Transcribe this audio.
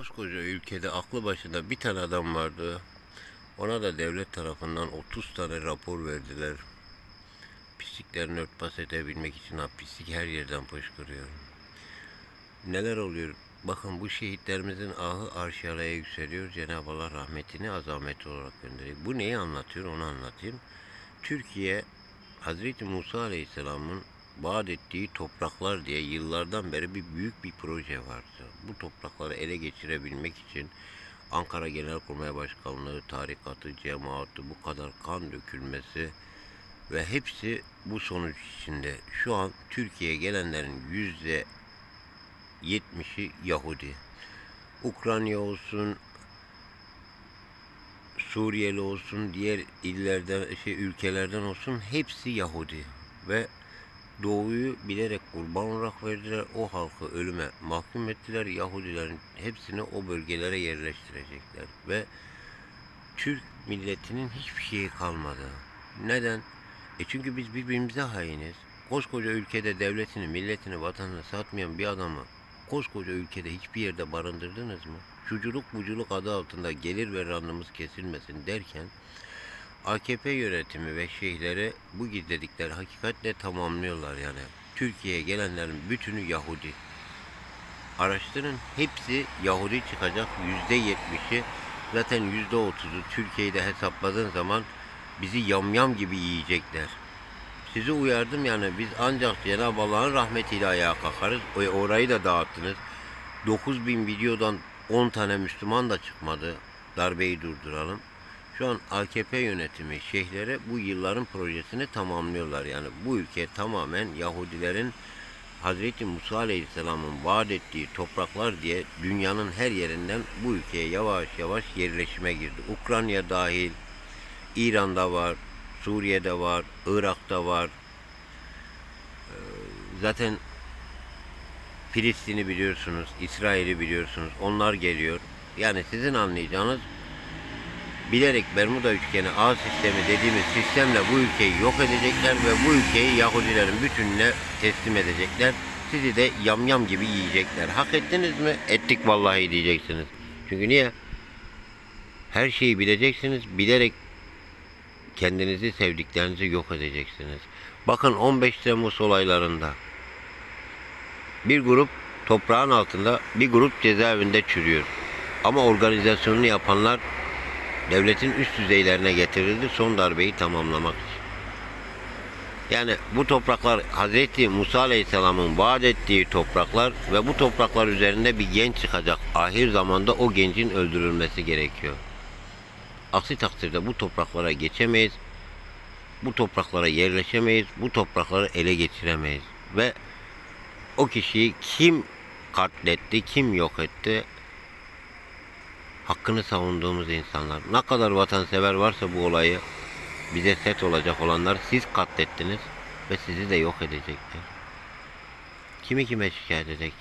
Koskoca ülkede aklı başında bir tane adam vardı. Ona da devlet tarafından 30 tane rapor verdiler. Pisliklerini örtbas edebilmek için ha pislik her yerden fışkırıyor. Neler oluyor? Bakın bu şehitlerimizin ahı arşalaya yükseliyor. Cenab-ı Allah rahmetini azameti olarak gönderiyor. Bu neyi anlatıyor onu anlatayım. Türkiye Hazreti Musa Aleyhisselam'ın vaat ettiği topraklar diye yıllardan beri bir büyük bir proje vardı. Bu toprakları ele geçirebilmek için Ankara Genelkurmay Başkanlığı, tarikatı, cemaati bu kadar kan dökülmesi ve hepsi bu sonuç içinde. Şu an Türkiye'ye gelenlerin yüzde yetmişi Yahudi. Ukrayna olsun, Suriyeli olsun, diğer illerden, şey ülkelerden olsun hepsi Yahudi ve Doğu'yu bilerek kurban olarak verdiler. O halkı ölüme mahkum ettiler. Yahudilerin hepsini o bölgelere yerleştirecekler ve Türk milletinin hiçbir şeyi kalmadı. Neden? E çünkü biz birbirimize hainiz. Koskoca ülkede devletini, milletini, vatanını satmayan bir adamı koskoca ülkede hiçbir yerde barındırdınız mı? Şuculuk buculuk adı altında gelir ve randımız kesilmesin derken AKP yönetimi ve şeyhleri bu gizledikleri hakikatle tamamlıyorlar yani. Türkiye'ye gelenlerin bütünü Yahudi. Araştırın hepsi Yahudi çıkacak yüzde yetmişi zaten yüzde otuzu Türkiye'de hesapladığın zaman bizi yamyam gibi yiyecekler. Sizi uyardım yani biz ancak Cenab-ı Allah'ın rahmetiyle ayağa kalkarız. Orayı da dağıttınız. 9000 videodan 10 tane Müslüman da çıkmadı. Darbeyi durduralım. Şu an AKP yönetimi şeyhlere bu yılların projesini tamamlıyorlar. Yani bu ülke tamamen Yahudilerin Hazreti Musa Aleyhisselam'ın vaat ettiği topraklar diye dünyanın her yerinden bu ülkeye yavaş yavaş yerleşime girdi. Ukrayna dahil, İran'da var, Suriye'de var, Irak'ta var. Ee, Zaten Filistin'i biliyorsunuz, İsrail'i biliyorsunuz. Onlar geliyor. Yani sizin anlayacağınız bilerek Bermuda üçgeni ağ sistemi dediğimiz sistemle bu ülkeyi yok edecekler ve bu ülkeyi Yahudilerin bütününe teslim edecekler. Sizi de yamyam gibi yiyecekler. Hak ettiniz mi? Ettik vallahi diyeceksiniz. Çünkü niye? Her şeyi bileceksiniz. Bilerek kendinizi sevdiklerinizi yok edeceksiniz. Bakın 15 Temmuz olaylarında bir grup toprağın altında bir grup cezaevinde çürüyor. Ama organizasyonunu yapanlar devletin üst düzeylerine getirildi son darbeyi tamamlamak için. Yani bu topraklar Hz. Musa Aleyhisselam'ın vaat ettiği topraklar ve bu topraklar üzerinde bir genç çıkacak. Ahir zamanda o gencin öldürülmesi gerekiyor. Aksi takdirde bu topraklara geçemeyiz. Bu topraklara yerleşemeyiz. Bu toprakları ele geçiremeyiz. Ve o kişiyi kim katletti, kim yok etti? Hakkını savunduğumuz insanlar. Ne kadar vatansever varsa bu olayı bize set olacak olanlar siz katlettiniz ve sizi de yok edecekler. Kimi kime şikayet edecek?